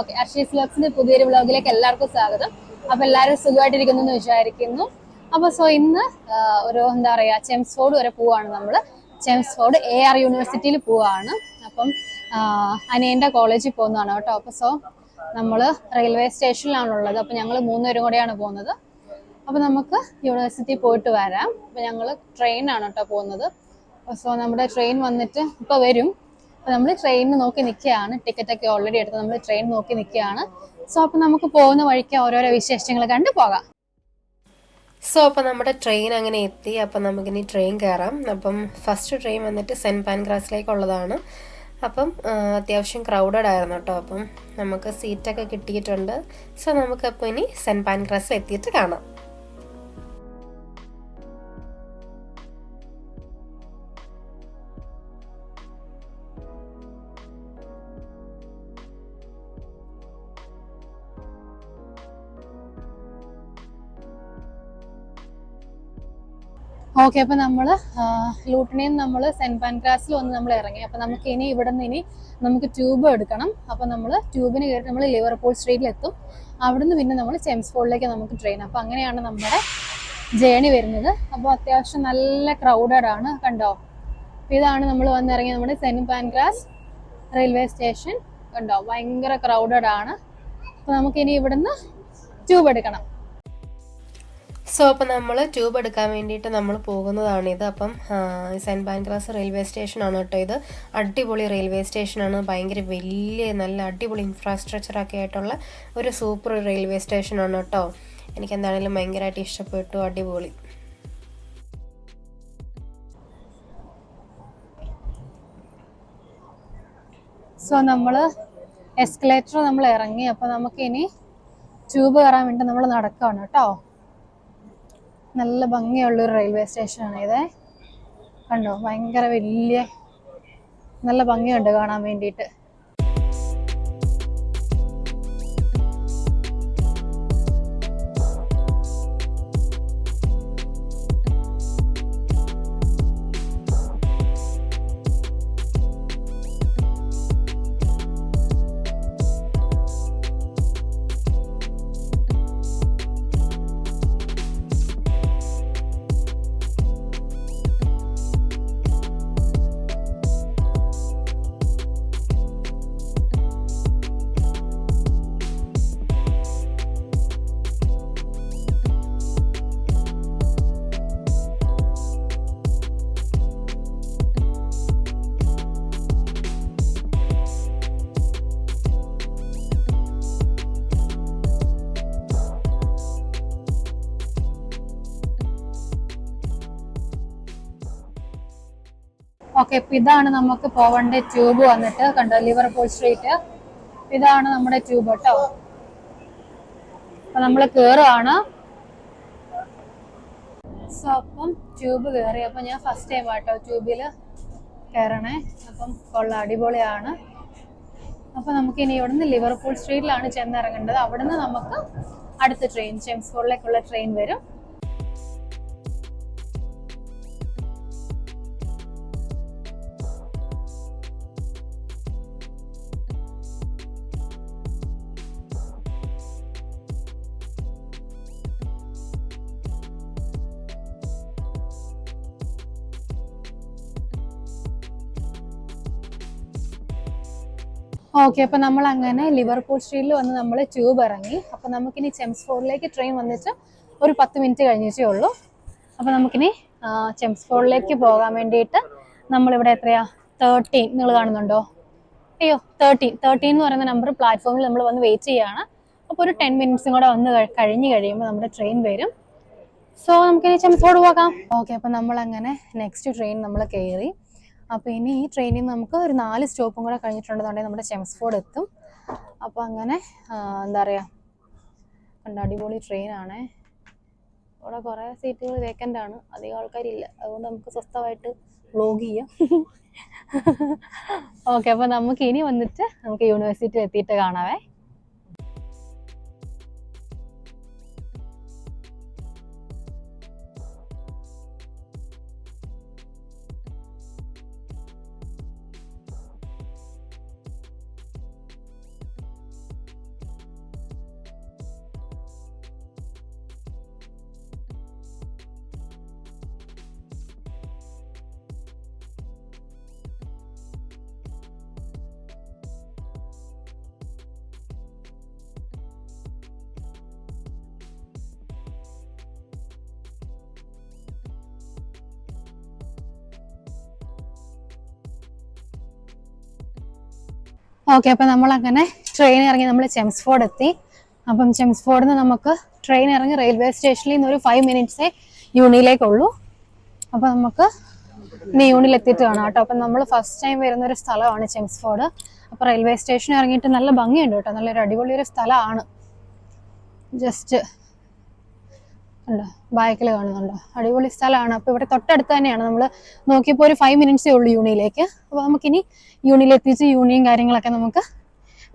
Okay അർഷീസ് വ്ലോഗ്സിന്റെ പുതിയൊരു വ്ലോഗിലേക്ക് എല്ലാവർക്കും സ്വാഗതം. അപ്പൊ എല്ലാവരും സുഖമായിട്ടിരിക്കുന്നു എന്ന് വിചാരിക്കുന്നു. അപ്പൊ സോ ഇന്ന് ഒരു എന്താ പറയാ ചെംസ്ഫോർഡ് വരെ പോവാണ് നമ്മൾ. ചെംസ്ഫോർഡ് എ ആർ യൂണിവേഴ്സിറ്റിയിൽ പോവാണ്. അപ്പം അനിയന്റെ കോളേജിൽ പോകുന്നതാണ് കേട്ടോ. അപ്പൊ സോ നമ്മൾ റെയിൽവേ സ്റ്റേഷനിലാണുള്ളത് അപ്പൊ ഞങ്ങൾ മൂന്നുപേരും കൂടെയാണ് പോകുന്നത്. അപ്പൊ നമുക്ക് യൂണിവേഴ്സിറ്റി പോയിട്ട് വരാം. അപ്പൊ ഞങ്ങൾ ട്രെയിനാണ് കേട്ടോ പോകുന്നത്. സോ നമ്മുടെ ട്രെയിൻ വന്നിട്ട് ഇപ്പൊ വരും. അപ്പൊ നമ്മൾ ട്രെയിനിന് നോക്കി നിൽക്കുകയാണ് ടിക്കറ്റ് ഒക്കെ ഓൾറെഡി എടുത്ത് നമ്മൾ ട്രെയിൻ നോക്കി നിൽക്കുകയാണ് സോ അപ്പൊ നമുക്ക് പോകുന്ന വഴിക്ക് ഓരോരോ വിശേഷങ്ങൾ കണ്ടു പോകാം. സോ അപ്പോൾ നമ്മുടെ ട്രെയിൻ അങ്ങനെ എത്തി. അപ്പം നമുക്കിനി ട്രെയിൻ കയറാം അപ്പം ഫസ്റ്റ് ട്രെയിൻ വന്നിട്ട് സെന്റ് പാൻക്രാസിലേക്കുള്ളതാണ് അപ്പം അത്യാവശ്യം ക്രൗഡഡ് ആയിരുന്നു കേട്ടോ. അപ്പം നമുക്ക് സീറ്റൊക്കെ കിട്ടിയിട്ടുണ്ട്. സോ നമുക്കപ്പോൾ ഇനി സെന്റ് പാൻക്രാസിൽ എത്തിയിട്ട് കാണാം. ഓക്കെ അപ്പൊ നമ്മൾ ലൂട്ടണിയിൽ നമ്മൾ സെന്റ് പാൻക്രാസിൽ വന്ന് നമ്മൾ ഇറങ്ങി. അപ്പൊ നമുക്ക് ഇനി ഇവിടെ നിന്ന് ഇനി നമുക്ക് ട്യൂബ് എടുക്കണം. അപ്പൊ നമ്മൾ ട്യൂബിന് കയറി നമ്മൾ ലിവർപൂൾ സ്ട്രീറ്റിൽ എത്തും അവിടുന്ന് പിന്നെ നമ്മൾ ചെംസ്ഫോളിലേക്ക് നമുക്ക് ട്രെയിൻ. അപ്പൊ അങ്ങനെയാണ് നമ്മുടെ ജേണി വരുന്നത്. അപ്പോൾ അത്യാവശ്യം നല്ല ക്രൗഡഡ് ആണ് കണ്ടോ? ഇതാണ് നമ്മൾ വന്നിറങ്ങിയ നമ്മുടെ സെന്റ് പാൻക്രാസ് റെയിൽവേ സ്റ്റേഷൻ. കണ്ടോ? ഭയങ്കര ക്രൗഡഡ് ആണ്. അപ്പൊ നമുക്ക് ഇനി ഇവിടുന്ന് ട്യൂബ് എടുക്കണം. സോ അപ്പോൾ നമ്മൾ ട്യൂബ് എടുക്കാൻ വേണ്ടിയിട്ട് നമ്മൾ പോകുന്നതാണിത് അപ്പം സെന്റ് പാൻക്രാസ് റെയിൽവേ സ്റ്റേഷനാണ് കേട്ടോ ഇത്. അടിപൊളി റെയിൽവേ സ്റ്റേഷനാണ് ഭയങ്കര വലിയ നല്ല അടിപൊളി ഇൻഫ്രാസ്ട്രക്ചറൊക്കെ ആയിട്ടുള്ള ഒരു സൂപ്പർ റെയിൽവേ സ്റ്റേഷനാണ് കേട്ടോ. എനിക്ക് എന്താണെങ്കിലും ഭയങ്കരമായിട്ട് ഇഷ്ടപ്പെട്ടു. അടിപൊളി. സോ നമ്മൾ എസ്കലേറ്റർ നമ്മൾ ഇറങ്ങി. അപ്പോൾ നമുക്ക് ഇനി ട്യൂബ് കയറാൻ വേണ്ടി നമ്മൾ നടക്കുകയാണ് കേട്ടോ. നല്ല ഭംഗിയുള്ള ഒരു റെയിൽവേ സ്റ്റേഷനാണ് ഇത്. കണ്ടോ? ഭയങ്കര വലിയ നല്ല ഭംഗിയുണ്ട് കാണാൻ വേണ്ടിയിട്ട്. ഓക്കെ ഇപ്പൊ ഇതാണ് നമുക്ക് പോവേണ്ട ട്യൂബ് വന്നിട്ട്. കണ്ടോ ലിവർപൂൾ സ്ട്രീറ്റ് ഇതാണ് നമ്മുടെ ട്യൂബ് കേട്ടോ അപ്പൊ നമ്മൾ കേറുവാണ്. സോ അപ്പം ട്യൂബ് കയറി അപ്പൊ ഞാൻ ഫസ്റ്റ് ടൈം ആട്ടോ ട്യൂബിൽ കയറണേ അപ്പം കൊള്ള അടിപൊളിയാണ്. അപ്പൊ നമുക്ക് ഇനി ഇവിടുന്ന് ലിവർപൂൾ സ്ട്രീറ്റിലാണ് ചെന്നിറങ്ങേണ്ടത്. അവിടുന്ന് നമുക്ക് അടുത്ത ട്രെയിൻ ചെംസ്ഫോളിലേക്കുള്ള ട്രെയിൻ വരും. ഓക്കെ അപ്പൊ നമ്മൾ അങ്ങനെ ലിവർപൂൾ സ്ട്രീറ്റിൽ വന്ന് നമ്മൾ ട്യൂബ് ഇറങ്ങി. അപ്പൊ നമുക്കിനി ചെംസ് ഫോറിലേക്ക് ട്രെയിൻ വന്നിട്ട് ഒരു പത്ത് മിനിറ്റ് കഴിഞ്ഞിട്ടേ ഉള്ളൂ. അപ്പൊ നമുക്കിനി ചെംസ് ഫോറിലേക്ക് പോകാൻ വേണ്ടിയിട്ട് നമ്മളിവിടെ എത്രയാ? തേർട്ടീൻ നിങ്ങൾ കാണുന്നുണ്ടോ? അയ്യോ തേർട്ടീൻ തേർട്ടീൻ എന്ന് പറയുന്ന നമ്പർ പ്ലാറ്റ്ഫോമിൽ നമ്മൾ വന്ന് വെയിറ്റ് ചെയ്യാണ്. അപ്പോൾ ഒരു ടെൻ മിനിറ്റ്സും കൂടെ വന്ന് കഴിഞ്ഞു കഴിയുമ്പോൾ നമ്മുടെ ട്രെയിൻ വരും. സോ നമുക്കിനി ചെംസ്ഫോർഡ് പോകാം. ഓക്കെ അപ്പോൾ നമ്മൾ അങ്ങനെ നെക്സ്റ്റ് ട്രെയിൻ നമ്മൾ കയറി അപ്പോൾ ഇനി ഈ ട്രെയിനിൽ നമുക്ക് ഒരു നാല് സ്റ്റോപ്പും കൂടെ കഴിഞ്ഞിട്ടുണ്ടെന്നുണ്ടെങ്കിൽ നമ്മുടെ ചെംസ്ഫോർഡ് എത്തും. അപ്പോൾ അങ്ങനെ എന്താ പറയുക കണ്ട അടിപൊളി ട്രെയിനാണേ അവിടെ കുറേ സീറ്റുകൾ വേക്കന്റ് ആണ്. അധികം ആൾക്കാരില്ല. അതുകൊണ്ട് നമുക്ക് സ്വസ്ഥമായിട്ട് വ്ലോഗ് ചെയ്യാം. ഓക്കെ അപ്പോൾ നമുക്ക് ഇനി വന്നിട്ട് നമുക്ക് യൂണിവേഴ്സിറ്റി എത്തിയിട്ട് കാണാവേ. ഓക്കെ അപ്പം നമ്മൾ അങ്ങനെ ട്രെയിൻ ഇറങ്ങി നമ്മൾ ചെംസ്ഫോർഡ് എത്തി. അപ്പം ചെംസ്ഫോർഡിൽ നിന്ന് നമുക്ക് ട്രെയിൻ ഇറങ്ങി റെയിൽവേ സ്റ്റേഷനിൽ നിന്ന് ഒരു ഫൈവ് മിനിറ്റ്സേ യൂണിയിലേക്കുള്ളൂ. അപ്പം നമുക്ക് യൂണിൽ എത്തിയിട്ട് കാണാം കേട്ടോ. അപ്പം നമ്മൾ ഫസ്റ്റ് ടൈം വരുന്ന ഒരു സ്ഥലമാണ് ചെംസ്ഫോർഡ് അപ്പോൾ റെയിൽവേ സ്റ്റേഷൻ ഇറങ്ങിയിട്ട് നല്ല ഭംഗിയുണ്ട് കേട്ടോ. നല്ലൊരു അടിപൊളി ഒരു സ്ഥലമാണ് ജസ്റ്റ് ഉണ്ടോ? ബാക്കിൽ കാണുന്നുണ്ടോ? അടിപൊളി സ്ഥലമാണ്. അപ്പോൾ ഇവിടെ തൊട്ടടുത്ത് തന്നെയാണ്. നമ്മൾ നോക്കിയപ്പോൾ ഒരു ഫൈവ് മിനിറ്റ്സേ ഉള്ളൂ യൂണിയിലേക്ക്. അപ്പോൾ നമുക്കിനി യൂണിയിൽ എത്തിച്ച് യൂണിയും കാര്യങ്ങളൊക്കെ നമുക്ക്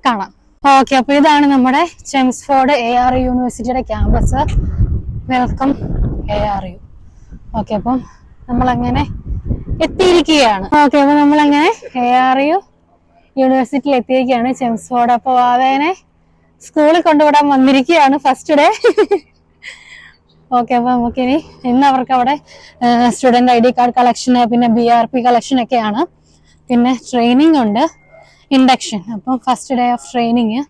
കാണാം. ഓക്കെ അപ്പോൾ ഇതാണ് നമ്മുടെ ചെംസ്ഫോർഡ് എ ആർ യൂണിവേഴ്സിറ്റിയുടെ campus welcome A R U okay അപ്പം നമ്മളങ്ങനെ എത്തിയിരിക്കുകയാണ്. ഓക്കെ അപ്പോൾ നമ്മളങ്ങനെ എ ആർ യു യൂണിവേഴ്സിറ്റിയിൽ എത്തിയിരിക്കുകയാണ് ചെംസ്ഫോർഡ്. അപ്പോൾ വാവേനെ സ്കൂളിൽ കൊണ്ടുവിടാൻ വന്നിരിക്കുകയാണ് ഫസ്റ്റ് ഡേ ഓക്കെ അപ്പോൾ നമുക്കിനി ഇന്ന് അവർക്ക് അവിടെ student I D card collection പിന്നെ ബി ആർ പി കളക്ഷൻ ഒക്കെയാണ്. പിന്നെ ട്രെയിനിങ് ഉണ്ട്. ഇൻഡക്ഷൻ അപ്പം ഫസ്റ്റ് ഡേ ഓഫ് ട്രെയിനിങ്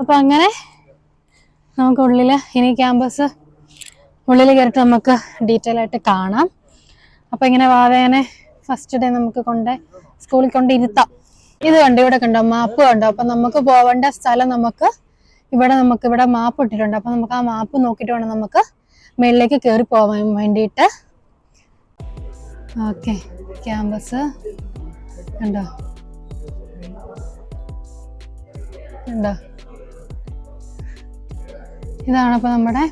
അപ്പോൾ അങ്ങനെ നമുക്ക് ഉള്ളിൽ ഇനി ക്യാമ്പസ് ഉള്ളിൽ കയറിയിട്ട് നമുക്ക് ഡീറ്റെയിൽ ആയിട്ട് കാണാം. അപ്പോൾ ഇങ്ങനെ വാവേനെ ഫസ്റ്റ് ഡേ നമുക്ക് കൊണ്ട് സ്കൂളിൽ കൊണ്ട് ഇരുത്താം. ഇത് കണ്ടോ? ഇവിടെ കണ്ടോ? മാപ്പ് കണ്ടോ? അപ്പം നമുക്ക് പോവേണ്ട സ്ഥലം നമുക്ക് ഇവിടെ നമുക്ക് ഇവിടെ മാപ്പ് ഇട്ടിട്ടുണ്ട്. അപ്പം നമുക്ക് ആ മാപ്പ് നോക്കിയിട്ട് വേണം നമുക്ക് മേളിലേക്ക് കയറി പോവാൻ വേണ്ടിയിട്ട്. ഓക്കെ ക്യാമ്പസ് കണ്ടോ? കണ്ടോ? ഇതാണ് അപ്പോൾ നമ്മുടെ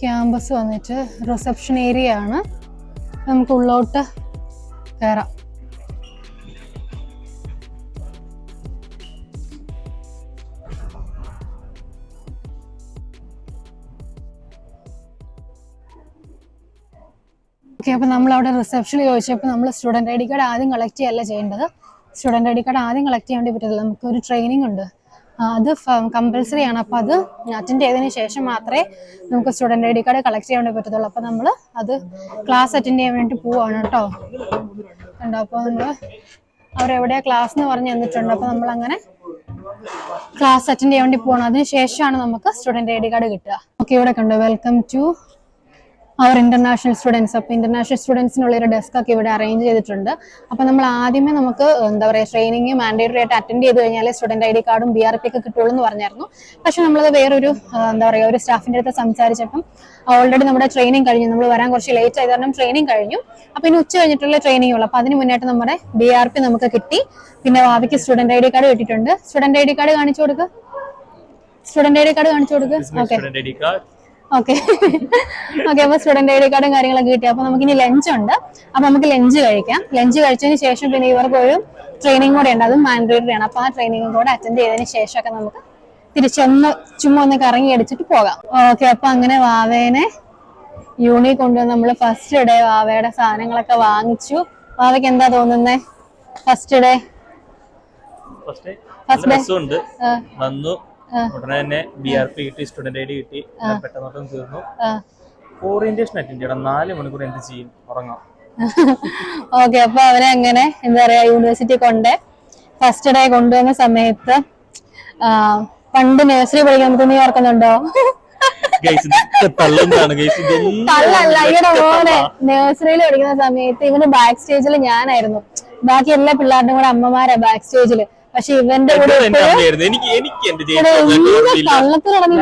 ക്യാമ്പസ് വന്നിട്ട് റിസപ്ഷൻ ഏരിയ ആണ്. നമുക്ക് ഉള്ളോട്ട് കയറാം. ഓക്കെ അപ്പോൾ നമ്മൾ അവിടെ റിസപ്ഷനിൽ ചോദിച്ചപ്പോൾ നമ്മൾ സ്റ്റുഡന്റ് ഐ ഡി കാർഡ് ആദ്യം കളക്ട് ചെയ്യല്ല ചെയ്യേണ്ടത്? സ്റ്റുഡന്റ് ഐ ഡി കാർഡ് ആദ്യം കളക്ട് ചെയ്യാൻ വേണ്ടി പറ്റില്ല നമുക്ക് ഒരു ട്രെയിനിങ് ഉണ്ട് അത് കമ്പൽസറി ആണ്. അപ്പോൾ അത് അറ്റൻഡ് ചെയ്തതിന് ശേഷം മാത്രമേ നമുക്ക് student I D card collect ചെയ്യാൻ വേണ്ടി പറ്റത്തുള്ളൂ. അപ്പോൾ നമ്മൾ അത് ക്ലാസ് അറ്റൻഡ് ചെയ്യാൻ വേണ്ടി പോവാണ് കേട്ടോ. കണ്ടോ? അപ്പോൾ നമ്മൾ അവരെവിടെയാ ക്ലാസ് എന്ന് പറഞ്ഞ് തന്നിട്ടുണ്ട്. അപ്പോൾ നമ്മൾ അങ്ങനെ ക്ലാസ് അറ്റൻഡ് ചെയ്യാൻ വേണ്ടി പോകണം അതിന് ശേഷമാണ് നമുക്ക് സ്റ്റുഡന്റ് ഐ ഡി കാർഡ് കിട്ടുക. ഓക്കെ ഇവിടെ കണ്ടോ? Welcome to our international students അപ്പോൾ ഇന്റർനാഷണൽ സ്റ്റുഡൻസിനുള്ള ഒരു ഡെസ്ക് ഒക്കെ ഇവിടെ അറേഞ്ച് ചെയ്തിട്ടുണ്ട്. അപ്പോൾ നമ്മൾ ആദ്യമേ നമുക്ക് എന്താ പറയുക ട്രെയിനിങ് മാൻഡേറ്ററി ആയിട്ട് അറ്റൻഡ് ചെയ്ത് കഴിഞ്ഞാൽ സ്റ്റുഡന്റ് ഐ ഡി കാർഡും ബി ആർ പി ഒക്കെ കിട്ടുള്ളൂ എന്ന് പറഞ്ഞായിരുന്നു. പക്ഷെ നമ്മളത് വേറൊരു എന്താ പറയുക ഒരു സ്റ്റാഫിന്റെ അടുത്ത് സംസാരിച്ചപ്പം ഓൾറെഡി നമ്മുടെ ട്രെയിനിങ് കഴിഞ്ഞു. നമ്മൾ വരാൻ കുറച്ച് ലേറ്റ് ആയത് കാരണം ട്രെയിനിങ് കഴിഞ്ഞു. അപ്പോൾ ഇനി ഉച്ച കഴിഞ്ഞിട്ടുള്ള ട്രെയിനിങ് ഉള്ളൂ. അപ്പോൾ അതിന് മുന്നായിട്ട് നമ്മുടെ ബി ആർ പി നമുക്ക് കിട്ടി. പിന്നെ ഭാവിക്ക് സ്റ്റുഡന്റ് ഐ ഡി കാർഡ് കിട്ടിയിട്ടുണ്ട്. സ്റ്റുഡന്റ് ഐ ഡി കാർഡ് കാണിച്ചു കൊടുക്കുക സ്റ്റുഡന്റ് ഐ ഡി കാർഡ് കാണിച്ചു കൊടുക്കുക ഓക്കെ. ഓക്കെ ഓക്കെ അപ്പൊ സ്റ്റുഡന്റ് ഐ ഡി കാർഡും കാര്യങ്ങളൊക്കെ കിട്ടി. അപ്പൊ നമുക്ക് ഇനി ലഞ്ച് ഉണ്ട്. അപ്പൊ നമുക്ക് ലഞ്ച് കഴിക്കാം. ലഞ്ച് കഴിച്ചതിന് ശേഷം പിന്നെ ഇവർക്ക് ഒരു ട്രെയിനിങ് കൂടെ ഉണ്ട്. അതും മാൻഡേറ്ററി ആണ്. അപ്പൊ ആ ട്രെയിനിങ് കൂടെ അറ്റൻഡ് ചെയ്തതിന് ശേഷമൊക്കെ നമുക്ക് തിരിച്ചൊന്ന് ചുമ്മാ ഒന്ന് കറങ്ങി അടിച്ചിട്ട് പോകാം. ഓക്കെ അപ്പൊ അങ്ങനെ വാവേനെ യൂണി കൊണ്ടുവന്ന് നമ്മൾ ഫസ്റ്റ് ഡേ വാവയുടെ സാധനങ്ങളൊക്കെ വാങ്ങിച്ചു. വാവയ്ക്ക് എന്താ തോന്നുന്നേ? First day first day. വന്നു ഉടനെ തന്നെ ബി ആർ പി കിട്ടി സ്റ്റുഡന്റ് ഐ ഡി കിട്ടി പെട്ടെന്ന് പെട്ടെന്നോട്ടം തീർന്നു. ഓറിയന്റേഷൻ അറ്റൻഡ് ചെയ്യണം നാല് മണിക്കൂർ എന്ത് ചെയ്യും? ഉറങ്ങാം. ഓക്കെ അപ്പൊ അവനെ അങ്ങനെ എന്താ പറയാ യൂണിവേഴ്സിറ്റി കൊണ്ട് ഫസ്റ്റ് ഡേ കൊണ്ടുവന്ന സമയത്ത് പണ്ട് നഴ്സറി പഠിക്കാൻ നമുക്ക് നീ ഓർക്കുന്നുണ്ടോ? തള്ളല്ല ഇവിടെ മോനെ നഴ്സറിയിൽ പഠിക്കുന്ന സമയത്ത് ഇവന് ബാക്ക് സ്റ്റേജിൽ ഞാനായിരുന്നു. ബാക്കി എല്ലാ പിള്ളേരുടെയും കൂടെ അമ്മമാരാ ബാക്ക് സ്റ്റേജിൽ പക്ഷെ ഇവന്റെ കൂടെ ഇറങ്ങി പറഞ്ഞേ?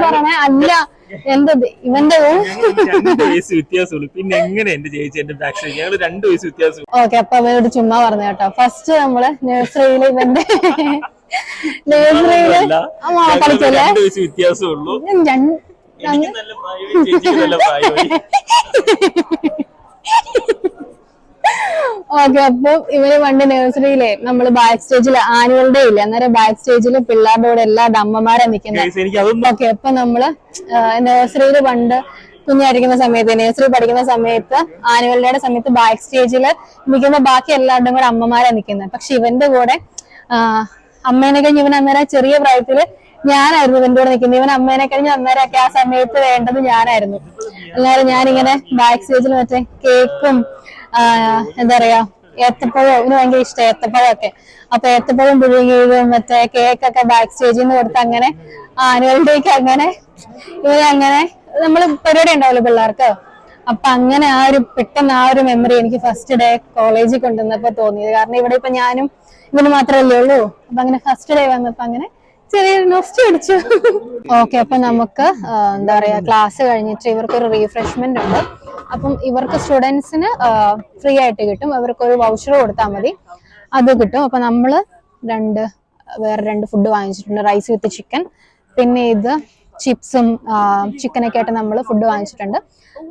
പറയണേ അല്ല എന്തത്? ഇവന്റെ രണ്ട് വയസ്സ് വ്യത്യാസമുള്ളൂ. പിന്നെ എങ്ങനെ എന്റെ ചേച്ചി എന്റെ ബാക്ക് സൈഡ് ഞങ്ങൾ രണ്ട് വയസ്സ് വ്യത്യാസം. ഓക്കെ അപ്പൊ അവരോട് ചുമ്മാ പറഞ്ഞു കേട്ടോ. ഫസ്റ്റ് നമ്മൾ നഴ്സറിയിൽ ഇവന്റെ നഴ്സറിയിൽ കളിച്ചല്ലേ വ്യത്യാസമുള്ളൂ. എനിക്ക് നല്ല ഓക്കെ അപ്പൊ ഇവർ പണ്ട് നഴ്സറിയിലെ നമ്മൾ ബാക്ക് സ്റ്റേജിൽ ആനുവൽ ഡേ ഇല്ല? അന്നേരം ബാക്ക് സ്റ്റേജിൽ പിള്ളേരുടെ കൂടെ എല്ലാ അമ്മമാരെ നിൽക്കുന്നത് ഓക്കെ അപ്പൊ നമ്മൾ നഴ്സറിയിൽ പണ്ട് കുഞ്ഞായിരിക്കുന്ന സമയത്ത് നേഴ്സറി പഠിക്കുന്ന സമയത്ത് ആനുവൽ ഡേയുടെ സമയത്ത് ബാക്ക് സ്റ്റേജിൽ നിൽക്കുന്ന ബാക്കി എല്ലാവരുടെയും കൂടെ അമ്മമാരെ നിൽക്കുന്നത് പക്ഷെ ഇവന്റെ കൂടെ അമ്മേനെ കഴിഞ്ഞ് ഇവൻ അന്നേരം ചെറിയ പ്രായത്തിൽ ഞാനായിരുന്നു ഇവന്റെ കൂടെ നിൽക്കുന്നത് ഇവൻ അമ്മേനെ കഴിഞ്ഞ് അന്നേരമൊക്കെ ആ സമയത്ത് വേണ്ടത് ഞാനായിരുന്നു. അന്നേരം ഞാനിങ്ങനെ ബാക്ക് സ്റ്റേജിൽ മറ്റേ കേക്കും എന്താ പറയാ ഏത്തപ്പഴം ഇവന് ഭയങ്കര ഇഷ്ടം ഏത്തപ്പഴമൊക്കെ. അപ്പൊ ഏത്തപ്പഴം പുഴുങ്ങിയതും മറ്റേ കേക്ക് ഒക്കെ ബാക്ക് സ്റ്റേജിൽ നിന്ന് കൊടുത്ത് അങ്ങനെ ആനുവൽ ഡേക്ക് അങ്ങനെ ഇവർ അങ്ങനെ നമ്മൾ പരിപാടി ഉണ്ടാവല്ലോ പിള്ളേർക്ക്. അപ്പൊ അങ്ങനെ ആ ഒരു പെട്ടെന്ന് ആ ഒരു മെമ്മറി എനിക്ക് ഫസ്റ്റ് ഡേ കോളേജിൽ കൊണ്ടുവന്നപ്പോ തോന്നിയത്. കാരണം ഇവിടെ ഇപ്പൊ ഞാനും ഇവന് മാത്രമല്ലേ ഉള്ളൂ. അപ്പൊ അങ്ങനെ ഫസ്റ്റ് ഡേ വന്നപ്പോ അങ്ങനെ ചെറിയൊരു നൊസ്റ്റ് അടിച്ചു. ഓക്കെ അപ്പൊ നമുക്ക് എന്താ പറയാ ക്ലാസ് കഴിഞ്ഞിട്ട് ഇവർക്ക് ഒരു റീഫ്രഷ്മെന്റ് ഉണ്ട്. അപ്പം ഇവർക്ക് സ്റ്റുഡൻസിന് ഫ്രീ ആയിട്ട് കിട്ടും. അവർക്ക് ഒരു വൗച്ചർ കൊടുത്താൽ മതി. അത് കിട്ടും. അപ്പൊ നമ്മൾ രണ്ട് വേറെ രണ്ട് ഫുഡ് വാങ്ങിച്ചിട്ടുണ്ട്. റൈസ് വിത്ത് ചിക്കൻ പിന്നെ ഇത് ചിപ്സും ചിക്കനൊക്കെ ആയിട്ട് നമ്മൾ ഫുഡ് വാങ്ങിച്ചിട്ടുണ്ട്.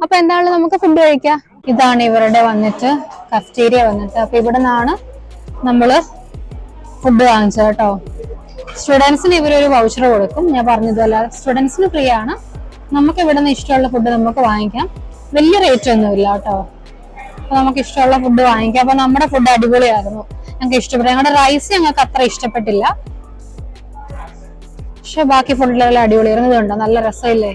അപ്പൊ എന്താണ് നമുക്ക് ഫുഡ് കഴിക്കാം? ഇതാണ് ഇവരുടെ വന്നിട്ട് കഫ്റ്റീരിയ വന്നിട്ട്. അപ്പൊ ഇവിടെ നിന്നാണ് നമ്മൾ ഫുഡ് വാങ്ങിച്ചത് കേട്ടോ. സ്റ്റുഡൻസിന് ഇവരൊരു വൗച്ചർ കൊടുക്കും. ഞാൻ പറഞ്ഞതുപോലെ സ്റ്റുഡൻസിന് ഫ്രീ ആണ്. നമുക്ക് ഇവിടെ നിന്ന് ഇഷ്ടമുള്ള ഫുഡ് നമുക്ക് വാങ്ങിക്കാം. വലിയ റേറ്റ് ഒന്നുമില്ല കേട്ടോ. അപ്പൊ നമുക്ക് ഇഷ്ടമുള്ള ഫുഡ് വാങ്ങിക്കാം. അപ്പൊ നമ്മുടെ ഫുഡ് അടിപൊളിയായിരുന്നു. ഞങ്ങൾക്ക് ഇഷ്ടപ്പെട്ടു. ഞങ്ങളുടെ റൈസ് ഞങ്ങൾക്ക് അത്ര ഇഷ്ടപ്പെട്ടില്ല. പക്ഷെ ബാക്കി ഫുഡിലെല്ലാം അടിപൊളിയായിരുന്നു. ഇതുണ്ടോ നല്ല രസമില്ലേ?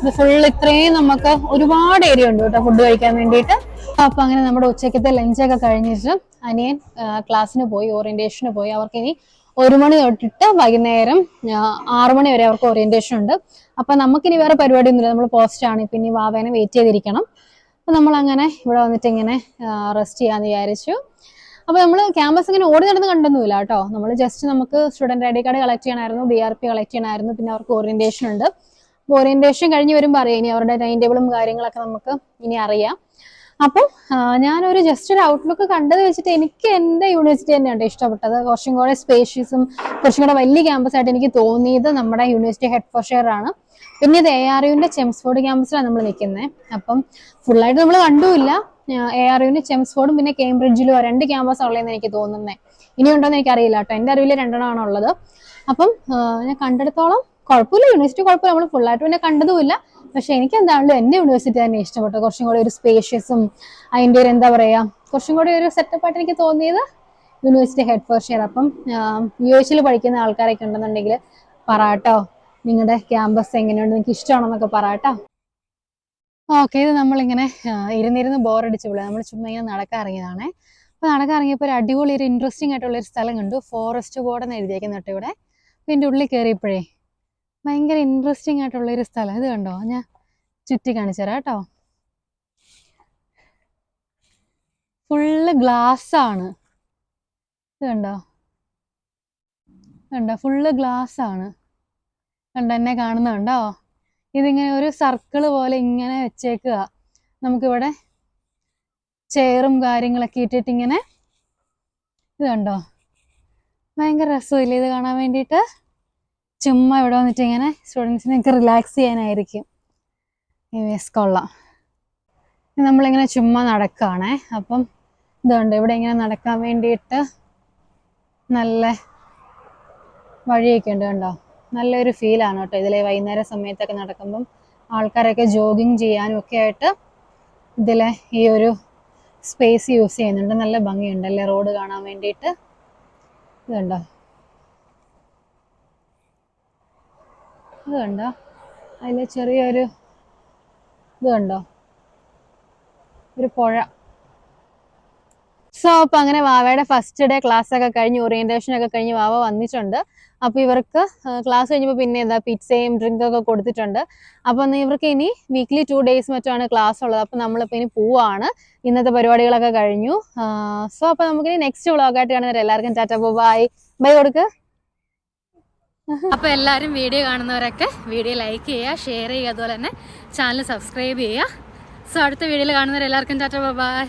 ഇത് ഫുൾ ഇത്രയും നമുക്ക് ഒരുപാട് ഏരിയ ഉണ്ട് കേട്ടോ ഫുഡ് കഴിക്കാൻ വേണ്ടിയിട്ട്. അപ്പൊ അങ്ങനെ നമ്മുടെ ഉച്ചക്കത്തെ ലഞ്ചൊക്കെ കഴിഞ്ഞിട്ട് അനിയൻ ക്ലാസ്സിന് പോയി ഓറിയന്റേഷന് പോയി. അവർക്ക് ഇനി ഒരു മണി തൊട്ടിട്ട് വൈകുന്നേരം ആറു മണി വരെ അവർക്ക് ഓറിയന്റേഷൻ ഉണ്ട്. അപ്പൊ നമുക്കിനി വേറെ പരിപാടി ഒന്നുമില്ല നമ്മൾ പോസ്റ്റ് ആണ്. പിന്നെ വാവേനെ വെയിറ്റ് ചെയ്തിരിക്കണം. അപ്പൊ നമ്മൾ അങ്ങനെ ഇവിടെ വന്നിട്ട് ഇങ്ങനെ റെസ്റ്റ് ചെയ്യാന്ന് വിചാരിച്ചു. അപ്പൊ നമ്മൾ ക്യാമ്പസ് ഇങ്ങനെ ഓടി നടന്ന് കണ്ടൊന്നുമില്ല കേട്ടോ. നമ്മൾ ജസ്റ്റ് നമുക്ക് student I D card collect ചെയ്യണമായിരുന്നു ബി ആർ പി കളക്ട് ചെയ്യണമായിരുന്നു. പിന്നെ അവർക്ക് ഓറിയന്റേഷൻ ഉണ്ട്. ഓറിയന്റേഷൻ കഴിഞ്ഞ് വരുമ്പോൾ അറിയാം. ഇനി അവരുടെ ടൈം ടേബിളും കാര്യങ്ങളൊക്കെ നമുക്ക് ഇനി അറിയാം. അപ്പം ഞാനൊരു ജസ്റ്റ് ഒരു ഔട്ട്ലുക്ക് കണ്ടത് വെച്ചിട്ട് എനിക്ക് എന്റെ യൂണിവേഴ്സിറ്റി തന്നെയാണ് ഇഷ്ടപ്പെട്ടത്. കുറച്ചും കൂടെ സ്പേഷ്യസും കുറച്ചും കൂടെ വലിയ ക്യാമ്പസ് ആയിട്ട് എനിക്ക് തോന്നിയത് നമ്മുടെ യൂണിവേഴ്സിറ്റി ഹെഡ് ഫോർഷെയർ ആണ്. പിന്നെ ഇത് എ ആർ യുവിന്റെ ചെംസ്ഫോർഡ് ക്യാമ്പസിലാണ് നമ്മൾ നിൽക്കുന്നത് അപ്പം ഫുള്ളായിട്ട് നമ്മൾ കണ്ടുമില്ല. എ ആർ യുവിന്റെ ചെംസ്ഫോർഡും പിന്നെ കേംബ്രിഡ്ജിലും രണ്ട് ക്യാമ്പസ് ഉള്ളതെന്ന് എനിക്ക് തോന്നുന്നത് ഇനി ഉണ്ടോന്ന് എനിക്ക് അറിയില്ല കേട്ടോ എന്റെ അറിവിൽ രണ്ടെണ്ണമാണ് ഉള്ളത്. അപ്പം ഞാൻ കണ്ടെടുത്തോളം കുഴപ്പമില്ല. യൂണിവേഴ്സിറ്റി കുഴപ്പമില്ല. നമ്മൾ ഫുള്ളായിട്ട് പിന്നെ കണ്ടതുമില്ല. പക്ഷെ എനിക്ക് എന്താണല്ലോ എന്റെ യൂണിവേഴ്സിറ്റി തന്നെ ഇഷ്ടപ്പെട്ടു. കുറച്ചും കൂടി ഒരു സ്പേഷ്യസും അതിന്റെ ഒരു എന്താ പറയുക കുറച്ചും കൂടി ഒരു സെറ്റപ്പായിട്ട് എനിക്ക് തോന്നിയത് യൂണിവേഴ്സിറ്റി ഹെഡ് ഫോർ ഷെയർ അപ്പം യു എച്ചിൽ പഠിക്കുന്ന ആൾക്കാരൊക്കെ ഉണ്ടെന്നുണ്ടെങ്കിൽ പറാട്ടോ നിങ്ങളുടെ ക്യാമ്പസ് എങ്ങനെയുണ്ട്? നിങ്ങൾക്ക് ഇഷ്ടമാണെന്നൊക്കെ പറയാട്ടോ ഓക്കെ ഇത് നമ്മളിങ്ങനെ ഇരുന്നിരുന്ന് ബോറടിച്ചു പോലെ നമ്മൾ ചുമ്മാ ഇങ്ങനെ നടക്കാൻ ഇറങ്ങിയതാണേ അപ്പോൾ നടക്കാൻ ഇറങ്ങിയപ്പോൾ ഒരു അടിപൊളി ഒരു ഇൻട്രസ്റ്റിംഗ് ആയിട്ടുള്ള ഒരു സ്ഥലം കണ്ടു. ഫോറസ്റ്റ് ബോർഡ് എന്ന് എഴുതിയേക്കുന്ന ഇവിടെ. അപ്പോൾ ഉള്ളിൽ കയറിയപ്പോഴേ ഭയങ്കര ഇൻട്രസ്റ്റിംഗ് ആയിട്ടുള്ളൊരു സ്ഥലം. ഇത് കണ്ടോ? ഞാൻ ചുറ്റി കാണിച്ചു തരാം കേട്ടോ. ഫുള്ള് ഗ്ലാസ് ആണ്. ഇത് കണ്ടോ? കണ്ടോ? ഫുള്ള് ഗ്ലാസ് ആണ്. കണ്ടോ? എന്നെ കാണുന്നുണ്ടോ ഇതിങ്ങനെ ഒരു സർക്കിൾ പോലെ ഇങ്ങനെ വെച്ചേക്കുക. നമുക്കിവിടെ ചെയറും കാര്യങ്ങളൊക്കെ ഇട്ടിട്ട് ഇങ്ങനെ ഇത് കണ്ടോ? ഭയങ്കര രസമില്ലേ ഇത് കാണാൻ വേണ്ടിയിട്ട്? ചുമ്മാ ഇവിടെ വന്നിട്ട് ഇങ്ങനെ സ്റ്റുഡൻസിനൊക്കെ റിലാക്സ് ചെയ്യാനായിരിക്കും. യെസ് കൊള്ളാം. നമ്മളിങ്ങനെ ചുമ്മാ നടക്കുകയാണേ. അപ്പം ഇതുണ്ട് ഇവിടെ ഇങ്ങനെ നടക്കാൻ വേണ്ടിയിട്ട് നല്ല വഴിയൊക്കെ ഉണ്ട് കണ്ടോ? നല്ലൊരു ഫീലാണ് കേട്ടോ ഇതിലെ. വൈകുന്നേര സമയത്തൊക്കെ നടക്കുമ്പം ആൾക്കാരൊക്കെ ജോഗിങ് ചെയ്യാനും ഒക്കെ ആയിട്ട് ഇതിലെ ഈ ഒരു സ്പേസ് യൂസ് ചെയ്യുന്നുണ്ട്. നല്ല ഭംഗിയുണ്ടല്ലേ റോഡ് കാണാൻ വേണ്ടിയിട്ട്. ഇത് ഇത് കണ്ടോ അതിൽ ചെറിയൊരു ഇത് കണ്ടോ ഒരു പുഴ. സോ അപ്പൊ അങ്ങനെ വാവയുടെ ഫസ്റ്റ് ഡേ ക്ലാസ് ഒക്കെ കഴിഞ്ഞ് ഓറിയന്റേഷൻ ഒക്കെ കഴിഞ്ഞ് വാവ വന്നിട്ടുണ്ട്. അപ്പൊ ഇവർക്ക് ക്ലാസ് കഴിഞ്ഞപ്പോൾ പിന്നെ എന്താ പിzzയും ഡ്രിങ്ക് ഒക്കെ കൊടുത്തിട്ടുണ്ട്. അപ്പൊ ഇവർക്ക് ഇനി വീക്ക്ലി ടു ഡേയ്സ് മറ്റാണ് ക്ലാസ് ഉള്ളത്. അപ്പൊ നമ്മളിപ്പോ ഇനി പോവാണ്. ഇന്നത്തെ പരിപാടികളൊക്കെ കഴിഞ്ഞു. സോ അപ്പൊ നമുക്ക് ഇനി നെക്സ്റ്റ് വ്ളോഗായിട്ട് കാണുന്നവരെ എല്ലാവർക്കും ടാറ്റ ബൈ ബൈ കൊടുക്ക്. അപ്പോൾ എല്ലാവരും വീഡിയോ കാണുന്നവരൊക്കെ വീഡിയോ ലൈക്ക് ചെയ്യുക ഷെയർ ചെയ്യുക അതുപോലെ തന്നെ ചാനൽ സബ്സ്ക്രൈബ് ചെയ്യുക. സോ അടുത്ത വീഡിയോയിൽ കാണുന്നവരെല്ലാവർക്കും ടാറ്റ ബൈ